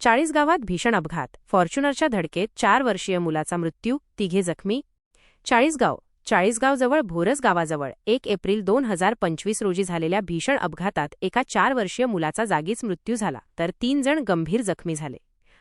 चाळीस गावात भीषण अपघात. फॉर्च्युनरच्या धडकेत चार वर्षीय मुलाचा मृत्यू तिघे जखमी. चाळीसगाव चाळीसगावजवळ भोरस गावाजवळ. एक एप्रिल दोन हजार पंचवीस रोजी झालेल्या भीषण अपघातात एका चार वर्षीय मुलाचा जागीच मृत्यू झाला तर तीन जण गंभीर जखमी झाले.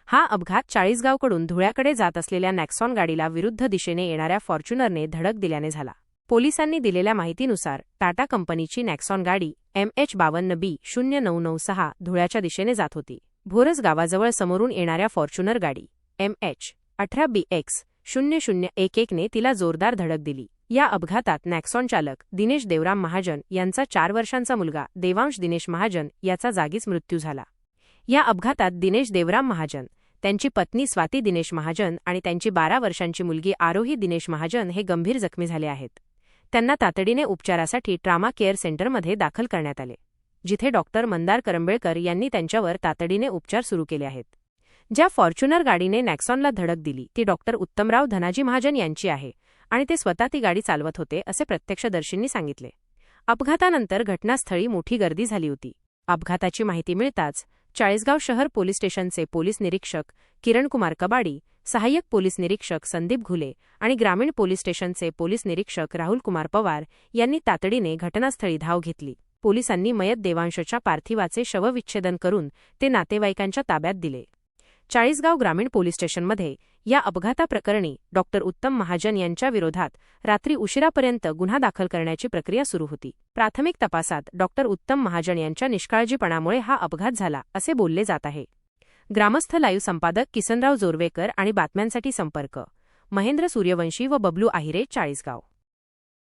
हा अपघात चाळीसगावकडून धुळ्याकडे जात असलेल्या नॅक्सॉन गाडीला विरुद्ध दिशेने येणाऱ्या फॉर्च्युनरने धडक दिल्याने झाला. पोलिसांनी दिलेल्या माहितीनुसार टाटा कंपनीची नॅक्सॉन गाडी एम एच बावन्न बी शून्य नऊ नऊ सहा धुळ्याच्या दिशेने जात होती. भोरस गावाजवळ समोरून येणाऱ्या फॉर्च्युनर गाडी एम एच अठरा बी एक्स शून्य शून्य एक एकने तिला जोरदार धडक दिली. या अपघातात नॅक्सॉन चालक दिनेश देवराम महाजन यांचा चार वर्षांचा मुलगा देवांश दिनेश महाजन याचा जागीच मृत्यू झाला. या अपघातात दिनेश देवराम महाजन त्यांची पत्नी स्वाती दिनेश महाजन आणि त्यांची बारा वर्षांची मुलगी आरोही दिनेश महाजन हे गंभीर जखमी झाले आहेत. त्यांना तातडीने उपचारासाठी ट्रामा केअर सेंटरमध्ये दाखल करण्यात आले. जिथे डॉक्टर मंदार करंबेळकर यांनी त्यांच्यावर तातडीने उपचार सुरू केले आहेत. ज्या फॉर्च्युनर गाडीने नॅक्सॉनला धडक दिली ती डॉक्टर उत्तमराव धनाजी महाजन यांची आहे आणि ते स्वतः ती गाडी चालवत होते असे प्रत्यक्षदर्शींनी सांगितले. अपघातानंतर घटनास्थळी मोठी गर्दी झाली होती. अपघाताची माहिती मिळताच चाळीसगाव शहर पोलीस स्टेशनचे पोलीस निरीक्षक किरणकुमार कबाडी सहाय्यक पोलीस निरीक्षक संदीप घुले आणि ग्रामीण पोलीस स्टेशनचे पोलीस निरीक्षक राहुल कुमार पवार यांनी तातडीने घटनास्थळी धाव घेतली. पोलिसांनी मयत देवांशच्या पार्थिवाचे शवविच्छेदन करून ते नातेवाईकांच्या ताब्यात दिले. चाळीसगाव ग्रामीण पोलीस स्टेशनमध्ये या अपघाताप्रकरणी डॉक्टर उत्तम महाजन यांच्या विरोधात रात्री उशिरापर्यंत गुन्हा दाखल करण्याची प्रक्रिया सुरू होती. प्राथमिक तपासात डॉक्टर उत्तम महाजन यांच्या निष्काळजीपणामुळे हा अपघात झाला असे बोलले जात आहे. ग्रामस्थ लाईव्ह संपादक किसनराव जोरवेकर आणि बातम्यांसाठी संपर्क महेंद्र सूर्यवंशी व बबलू आहिरे चाळीसगाव.